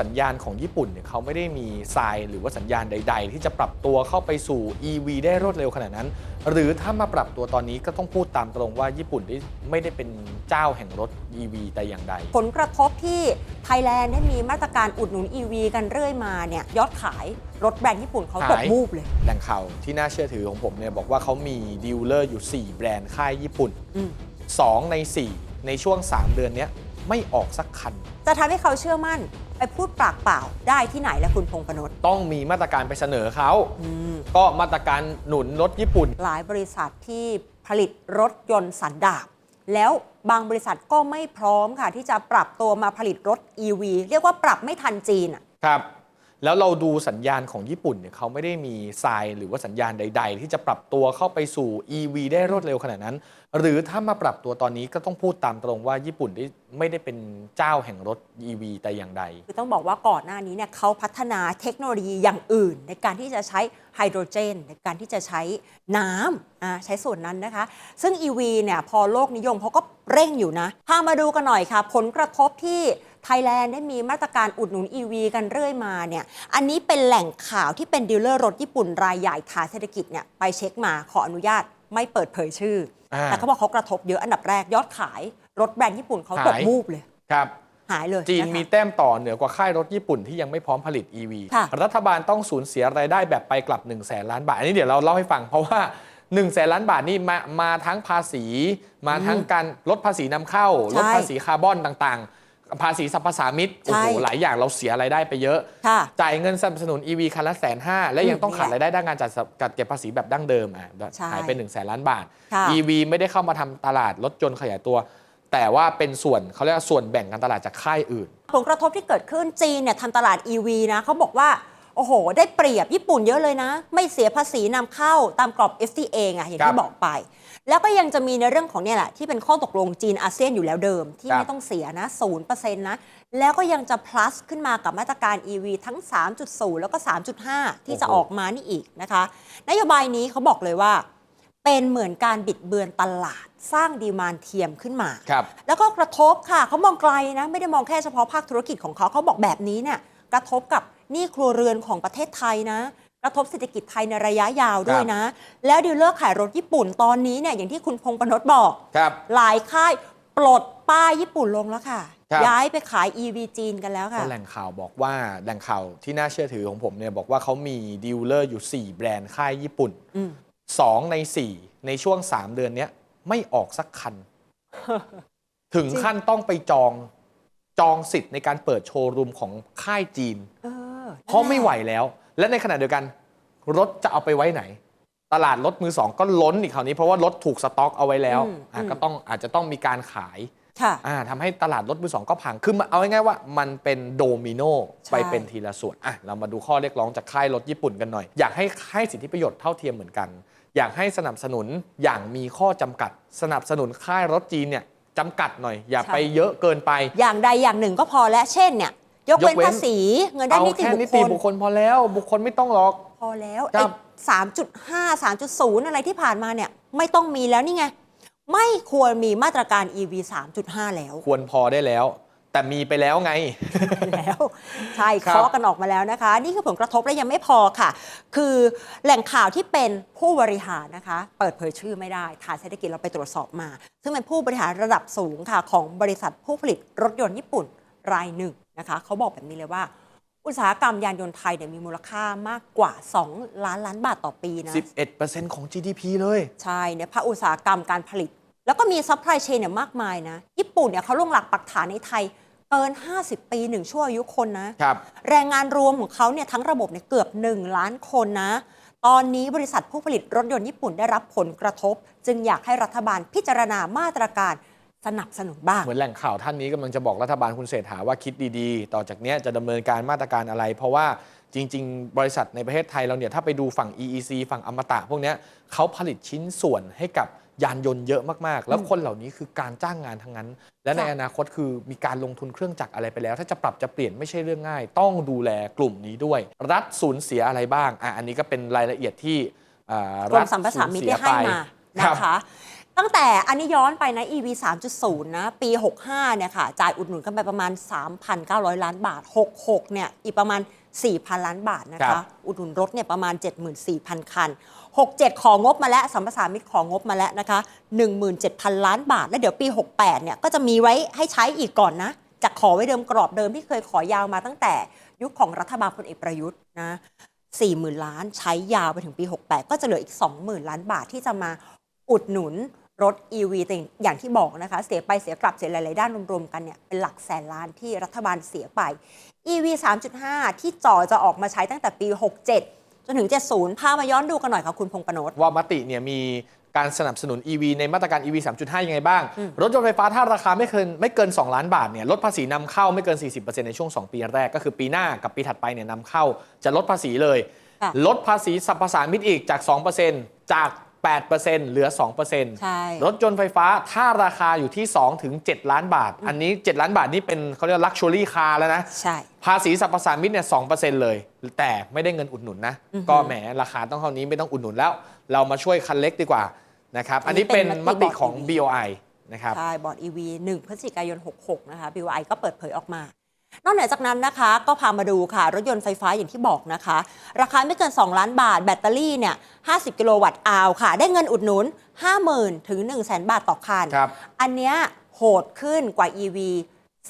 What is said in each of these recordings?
สัญญาณของญี่ปุ่นเนี่ยเขาไม่ได้มีทรายหรือว่าสัญญาณใด ๆ ที่จะปรับตัวเข้าไปสู่ EV ได้รวดเร็วขนาดนั้น หรือถ้ามาปรับตัวตอนนี้ก็ต้องพูดตามตรงว่าญี่ปุ่นได้ไม่ได้เป็นเจ้าแห่งรถ EV แต่อย่างใด ผลกระทบที่ไทยแลนด์ได้มีมาตรการอุดหนุน EV กันเรื่อยมาเนี่ยยอดขายรถแบรนด์ญี่ปุ่นเขาตกหายมูบเลย แหล่งข่าวที่น่าเชื่อถือของผมเนี่ยบอกว่าเขามีดีลเลอร์อยู่ 4 แบรนด์ค่ายญี่ปุ่นอืม2ใน 4 ในช่วง 3 เดือนเนี้ย ไม่ออกสักคัน จะทำให้เขาเชื่อมั่น ไปพูดปากเปล่าได้ที่ไหนละคุณพงษ์พนฒต้องมีมาตรการไปเสนอเขาอืม ก็มาตรการหนุนรถญี่ปุ่น หลายบริษัทที่ผลิตรถยนต์สันดาปแล้วบางบริษัทก็ไม่พร้อมค่ะ ที่จะปรับตัวมาผลิตรถ EV เรียกว่าปรับไม่ทันจีนอะ ครับ แล้วเราดูสัญญาณของญี่ปุ่นเนี่ยเขาไม่ได้มีทรายหรือว่าสัญญาณใด ๆ ที่จะปรับตัวเข้าไปสู่ EV ได้รวดเร็วขนาดนั้น หรือถ้ามาปรับตัวตอนนี้ก็ต้องพูดตามตรงว่าญี่ปุ่นได้ไม่ได้เป็นเจ้าแห่งรถ EV แต่อย่างใด คือต้องบอกว่าก่อนหน้านี้เนี่ยเขาพัฒนาเทคโนโลยีอย่างอื่น ในการที่จะใช้ไฮโดรเจน ในการที่จะใช้น้ำใช้ส่วนนั้นนะคะ ซึ่ง EV เนี่ยพอโลกนิยมเขาก็เร่งอยู่นะพามาดูกันหน่อยค่ะ ผลกระทบที่ ไทยแลนด์ได้มีมาตรการอุดหนุน EV กันเรื่อยมาเนี่ย อันนี้เป็นแหล่งข่าวที่เป็นดีลเลอร์รถญี่ปุ่นรายใหญ่ฐานเศรษฐกิจเนี่ยไปเช็คมาขออนุญาตไม่เปิดเผยชื่ออ่าแต่เขาบอกเขากระทบเยอะอันดับแรกยอดขายรถแบรนด์ญี่ปุ่นเขาตกหายมูบเลย ครับหายเลยจีนนะคะมีแต้มต่อเหนือกว่าค่ายรถญี่ปุ่นที่ยังไม่พร้อมผลิต EV ค่ะรัฐบาลต้องสูญเสียรายได้แบบไปกลับ1นึ่งแสนล้านบาท อันนี้เดี๋ยวเราเล่าให้ฟังเพราะว่า1นึ่งแสนล้านบาทนี่มามาทั้งภาษี มาทั้งการลดภาษีนำเข้าใช่ลดภาษีคาร์บอนต่างๆ ภาษีสรรพสามิตโอ้โหใช่หลายอย่างเราเสียรายได้ไปเยอะค่ะจ่ายเงินสนับสนุน EV คันละแสนห้าและยังต้องอืมขาดรายได้ด้านการจัดจัดเก็บภาษีแบบดั้งเดิมอะใช่หายไป1นึ่งแสนล้านบาทค่ะ EV ไม่ได้เข้ามาทำตลาดรถยนต์ขยายตัว แต่ว่าเป็นส่วนเขาเรียกว่าส่วนแบ่งการตลาดจากค่ายอื่น ผลกระทบที่เกิดขึ้นจีนเนี่ยทำตลาด EV นะเขาบอกว่าโอ้โห ได้เปรียบญี่ปุ่นเยอะเลยนะ ไม่เสียภาษีนำเข้าตามกรอบ FTA ไงอย่างครัที่บบอกไป แล้วก็ยังจะมีในเรื่องของเนี่ยแหละที่เป็นข้อตกลงจีนอาเซียนอยู่แล้วเดิม ที่ครับไม่ต้องเสียนะ0%นะ แล้วก็ยังจะ plus ขึ้นมากับมาตรการ EV ทั้ง 3.0 แล้วก็ 3.5 ที่จะออกมานี่อีกนะคะ นโยบายนี้เขาบอกเลยว่า เป็นเหมือนการบิดเบือนตลาดสร้างดีมานเทียมขึ้นมาครับแล้วก็กระทบค่ะเขามองไกลนะ ไม่ได้มองแค่เฉพาะภาคธุรกิจของเขาเขาบอกแบบนี้เนี่ยกระทบกับหนี้ครัวเรือนของประเทศไทยนะ กระทบเศรษฐกิจไทยในระยะยาวด้วยนะ แล้วดีลเลอร์ขายรถญี่ปุ่นตอนนี้เนี่ยอย่างที่คุณพงษ์ปนดบอกครับหลายค่ายปลดป้ายญี่ปุ่นลงแล้วค่ะครับย้ายไปขาย EV จีนกันแล้วค่ะก็แหล่งข่าวบอกว่าแหล่งข่าวที่น่าเชื่อถือของผมเนี่ยบอกว่าเขามีดีลเลอร์อยู่ 4 แบรนด์ค่ายญี่ปุ่นอืม2ใน 4 ในช่วง 3 เดือนเนี้ยไม่ออกสักคัน ถึงขั้นต้องไปจองจองสิทธิ์ในการเปิดโชว์รูมของค่ายจีนเออเพราะไม่ไหวแล้ว และในขณะเดียวกัน รถจะเอาไปไว้ไหน ตลาดรถมือสองก็ล้นอีกคราวนี้เพราะว่ารถถูกสต็อกเอาไว้แล้วอะก็ต้องอาจจะต้องมีการขายค่ะอ่าทำให้ตลาดรถมือสองก็พังคือมาเอาง่ายๆว่ามันเป็นโดมิโนใช่ไปเป็นทีละส่วนอะเรามาดูข้อเรียกร้องจากค่ายรถญี่ปุ่นกันหน่อย อยากให้ให้สิทธิประโยชน์เท่าเทียมเหมือนกัน อยากให้สนับสนุนอย่างมีข้อจำกัด สนับสนุนค่ายรถจีนเนี่ยจำกัดหน่อย อย่าไปเยอะเกินไป อย่างใดอย่างหนึ่งก็พอแล้วเช่นเนี่ย ยกเว้นยกเว้นภาษีเงินได้เอานิติแค่บุนิคติคลบุคคลพอแล้ว บุคคลไม่ต้องหรอก พอแล้วครัไอ้บสามจุดห้าสามจุดศูนย์อะไรที่ผ่านมาเนี่ยไม่ต้องมีแล้วนี่ไง ไม่ควรมีมาตรการ EV 3.5 แล้ว ควรพอได้แล้ว แต่มีไปแล้วไง แล้ว ใช่ครับ เคาะกันออกมาแล้วนะคะ นี่คือผลกระทบและยังไม่พอค่ะ คือแหล่งข่าวที่เป็นผู้บริหารนะคะ เปิดเผยชื่อไม่ได้ฐานเศรษฐกิจเราไปตรวจสอบมา ซึ่งเป็นผู้บริหารระดับสูงค่ะ ของบริษัทผู้ผลิตรถยนต์ญี่ปุ่น รายหนึ่งนะคะเขาบอกแบบนี้เลยว่า อุตสาหกรรมยานยนต์ไทยเนี่ยมีมูลค่ามากกว่า 2 ล้านล้านบาทต่อปีนะ11%ของ GDP เลย ใช่เนี่ยภาคอุตสาหกรรมการผลิต แล้วก็มีซัพพลายเชนเนี่ยมากมายนะ ญี่ปุ่นเนี่ยเขาลงหลักปักฐานในไทยเกิน 50 ปีหนึ่งชั่วอายุคนนะครับแรงงานรวมของเขาเนี่ยทั้งระบบเนี่ยเกือบ 1 ล้านคนนะ ตอนนี้บริษัทผู้ผลิตรถยนต์ญี่ปุ่นได้รับผลกระทบ จึงอยากให้รัฐบาลพิจารณามาตรการ สนับสนุนบ้าง เหมือนแหล่งข่าวท่านนี้กำลังจะบอกรัฐบาลคุณเศรษฐาว่าคิดดีๆ ต่อจากเนี้ยจะดำเนินการมาตรการอะไร เพราะว่าจริง ๆ บริษัทในประเทศไทยเราเนี่ยถ้าไปดูฝั่ง EEC ฝั่งอมตะพวกเนี้ยเขาผลิตชิ้นส่วนให้กับยานยนต์เยอะมากๆ แล้วคนเหล่านี้คือการจ้างงานทั้งนั้น และในค่ะอนาคตคือมีการลงทุนเครื่องจักรอะไรไปแล้ว ถ้าจะปรับจะเปลี่ยนไม่ใช่เรื่องง่าย ต้องดูแลกลุ่มนี้ด้วย รัฐสูญเสียอะไรบ้างอะอันนี้ก็เป็นรายละเอียดที่อ่ากรมสัมปทานมิตรได้ให้มาครันะบคะ ตั้งแต่อันนี้ย้อนไปนะ EV 3.0 นะ ปี 65 เนี่ยค่ะ จ่ายอุดหนุนกันไปประมาณ 3,900 ล้านบาท 66 เนี่ย อีกประมาณ 4,000 ล้านบาทนะครัคะ บ อุดหนุนรถเนี่ยประมาณ 74,000 คัน 67 ของงบมาแล้วสัมปทานมิตรของงบมาแล้วนะคะ 17,000 ล้านบาท แล้วเดี๋ยวปี 68 เนี่ย ก็จะมีไว้ให้ใช้อีกก่อนนะ จากขอไว้เดิมกรอบเดิมที่เคยขอยาวมาตั้งแต่ยุคของรัฐบาลพลเอกประยุทธ์นะ 40,000 ล้านใช้ยาวไปถึงปี 68 ก็จะเหลืออีก 20,000 ล้านบาทที่จะมาอุดหนุน รถ EV แต่อย่างที่บอกนะคะ เสียไปเสียกลับเสียหลาย ๆ ด้านรวม ๆ กันเนี่ยเป็นหลักแสนล้านที่รัฐบาลเสียไป EV 3.5 ที่จ่อจะออกมาใช้ตั้งแต่ปี 67 จนถึง 70 พามาย้อนดูกันหน่อยค่ะคุณพงษ์ปนดว่ามติเนี่ยมีการสนับสนุน EV ในมาตรการ EV 3.5 ยังไงบ้าง รถยนต์ไฟฟ้าถ้าราคาไม่เกินไม่เกิน 2 ล้านบาทเนี่ยลดภาษีนำเข้าไม่เกิน 40%ในช่วง 2 ปีแรกก็คือปีหน้ากับปีถัดไปเนี่ยนำเข้าจะลดภาษีเลยค่ะลดภาษีสรรพสามิตอีกจาก 2%จาก 8%เหลือ 2%ใช่ รถยนต์ไฟฟ้าถ้าราคาอยู่ที่ 2 ถึง 7 ล้านบาท อันนี้ 7 ล้านบาทนี่เป็นเขาเรียกลักชัวรี่คาแล้วนะ ใช่ ภาษีสรรพสามิตเนี่ยสเลย แต่ไม่ได้เงินอุดหนุนนะ ก็แหมราคาต้องเท่านี้ไม่ต้องอุดหนุนแล้ว เรามาช่วยคันเล็กดีกว่านะครับอัอันนนี้นี้เป็นเป็นมมติติของบอร์ด BOI นะครับใช่บอร์ด EV 1พฤศจิกายน 66 นะคะ BYI ก็เปิดเผยออกมา นอกเหนือจากนั้นนะคะ ก็พามาดูค่ะ รถยนต์ไฟฟ้าอย่างที่บอกนะคะ ราคาไม่เกิน 2 ล้านบาท แบตเตอรี่เนี่ย 50 กิโลวัตต์อาวค่ะ ได้เงินอุดหนุน 50,000 ถึง 1 0 0 0 0 0บาทต่อคันครับอันเนี้ยโหดขึ้นกว่า EV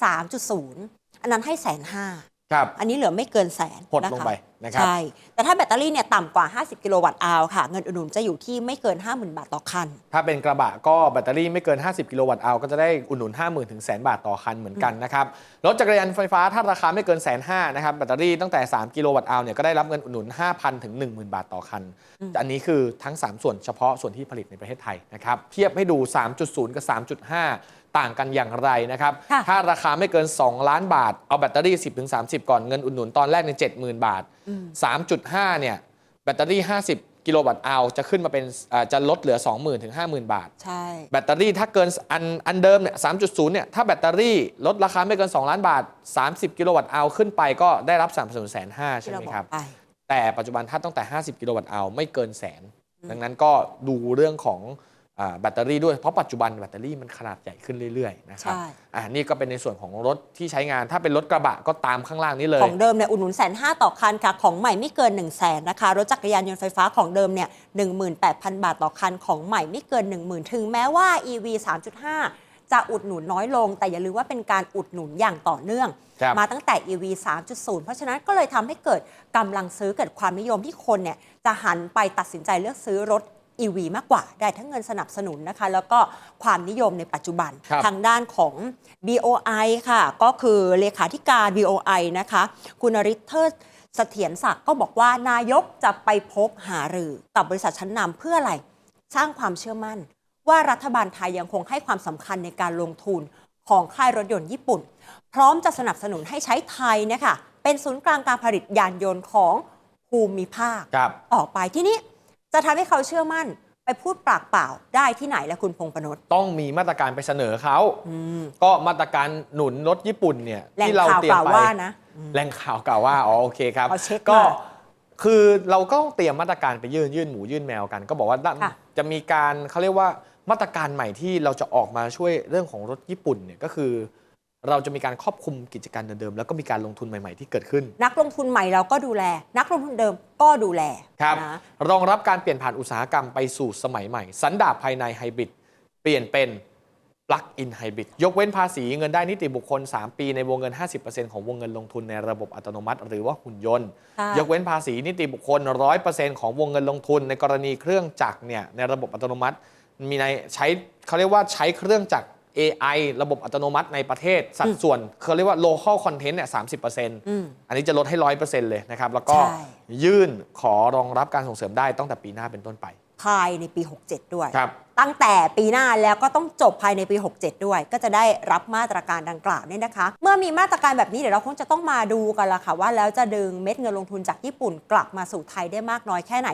3.0 อันนั้นให้แสนห้าครับอันนี้เหลือไม่เกินแสนหดลงไป นะครับ ใช่ แต่ถ้าแบตเตอรี่เนี่ยต่ำกว่า 50 กิโลวัตต์อาวค่ะ เงินอุดหนุนจะอยู่ที่ไม่เกิน 50,000 บาทต่อคัน ถ้าเป็นกระบะก็แบตเตอรี่ไม่เกิน 50 กิโลวัตต์เอาก็จะได้อุดหนุน 50,000 ถึงแสนบาทต่อคันเหมือนกันนะครับ รถจักรยานไฟฟ้าถ้าราคาไม่เกินแสนห้านะครับ แบตเตอรี่ตั้งแต่ 3 กิโลวัตต์เอาเนี่ยก็ได้รับเงินอุดหนุน 5,000 ถึง 10,000 บาทต่อคัน อันนี้คือทั้ง 3 ส่วนเฉพาะส่วนที่ผลิตในประเทศไทยนะครับ เทียบให้ดู 3.0 กับ 3.5ต่างกันอย่างไรนะครับค่ะถ้าราคาไม่เกิน 2 ล้านบาท เอาแบตเตอรี่ 10ถึง30 ก่อน เงินอุดหนุนตอนแรกใน 70,000 บาท3.5 เนี่ย แบตเตอรี่ 50 กิโลวัตต์เอาจะขึ้นมาเป็นอ่าจะลดเหลือ 20,000 ถึง 50,000 บาท ใช่ แบตเตอรี่ถ้าเกินอันอันเดิมเนี่ย 3.0 เนี่ย ถ้าแบตเตอรี่ลดราคาไม่เกิน 2 ล้านบาท 30 กิโลวัตต์เอาขึ้นไปก็ได้รับสนับสนุนแสนห้าใช่ที่ไหเรามบอครับกไปแต่ปัจจุบันถ้าตั้งแต่ 50 กิโลวัตต์เอาไม่เกินแสน ดังนั้นก็ดูเรื่องของอ่า แบตเตอรี่ด้วยเพราะปัจจุบันแบตเตอรี่มันขนาดใหญ่ขึ้นเรื่อยๆนะครับใช่อ่านี่ก็เป็นในส่วนของรถที่ใช้งานถ้าเป็นรถกระบะก็ตามข้างล่างนี้เลย ของเดิมเนี่ยอุดหนุนแสนห้าต่อคันค่ะ ของใหม่ไม่เกิน1นึ่งแสนนะคะ รถจักรยานยนต์ไฟฟ้าของเดิมเนี่ยหนึ่งหมื่นแปดพันบาทต่อคัน ของใหม่ไม่เกิน 1 0,000 ถึงแม้ว่า EV 3.5 จะอุดหนุนน้อยลง แต่อย่าลืมว่าเป็นการอุดหนุนอย่างต่อเนื่องครับมาตั้งแต่ EV 3.0 เพราะฉะนั้นก็เลยทำให้เกิดกำลังซื้อเกิดความนิยมที่คนเนี่ยจะหันไปตัดสินใจเลือกซื้อรถ EV มากกว่า ได้ทั้งเงินสนับสนุนนะคะ แล้วก็ความนิยมในปัจจุบัน ครับ ทางด้านของ BOI ค่ะ ก็คือเลขาธิการ BOI นะคะ คุณนริทเทิดเสถียรศักดิ์ก็บอกว่านายกจะไปพบหารือกับบริษัทชั้นนำเพื่ออะไร สร้างความเชื่อมั่น ว่ารัฐบาลไทยยังคงให้ความสำคัญในการลงทุนของค่ายรถยนต์ญี่ปุ่น พร้อมจะสนับสนุนให้ใช้ไทยเนะคะเป็นศูนย์กลางการผลิตยานยนต์ของภูมิภาค ครับ ต่อไปที่นี้ จะทำให้เขาเชื่อมั่นไปพูดปากเปล่าได้ที่ไหนและคุณพงษ์ปนดต้องมีมาตรการไปเสนอเขาก็มาตรการหนุนรถญี่ปุ่นเนี่ยแหล่งที่เราข่าวเตรียกมล่าวไปว่านะแหล่งข่าวกล่าวว่าอ๋อโอเคครับเอาเช็คก็มาคือเราก็ต้องเตรียมมาตรการไปยื่นยื่นหมูยื่นแมวกัน ก็บอกว่าด้านค่ะจะมีการเขาเรียกว่ามาตรการใหม่ที่เราจะออกมาช่วยเรื่องของรถญี่ปุ่นเนี่ยก็คือ เราจะมีการครอบคลุมกิจการเดิมๆแล้วก็มีการลงทุนใหม่ๆที่เกิดขึ้น นักลงทุนใหม่เราก็ดูแล นักลงทุนเดิมก็ดูแลครับนะรองรับการเปลี่ยนผ่านอุตสาหกรรมไปสู่สมัยใหม่ สันดาปภายในไฮบริดเปลี่ยนเป็น Plug-in Hybrid ยกเว้นภาษีเงินได้นิติบุคคล 3 ปีในวงเงิน 50%ของวงเงินลงทุนในระบบอัตโนมัติ หรือว่าหุ่นยนต์ค่ะยกเว้นภาษีนิติบุคคล 100%ของวงเงินลงทุน ในกรณีเครื่องจักรเนี่ยในระบบอัตโนมัติ มีในใช้เขาเรียกว่าใช้เครื่องจักร AI ระบบอัตโนมัติในประเทศ สัดส่วนเขาเรียกว่า local content เนี่ย30%อืมอันนี้จะลดให้100%เลยนะครับ แล้วก็ใช่ ยื่นขอรองรับการส่งเสริมได้ตั้งแต่ปีหน้าเป็นต้นไป ภายในปี 67 ด้วย ครับ ตั้งแต่ปีหน้าแล้วก็ต้องจบภายในปี 67 ด้วย ก็จะได้รับมาตรการดังกล่าวเนี่ยนะคะ เมื่อมีมาตรการแบบนี้เดี๋ยวเราคงจะต้องมาดูกันละค่ะว่าแล้วจะดึงเม็ดเงินลงทุนจากญี่ปุ่นกลับมาสู่ไทยได้มากน้อยแค่ไหน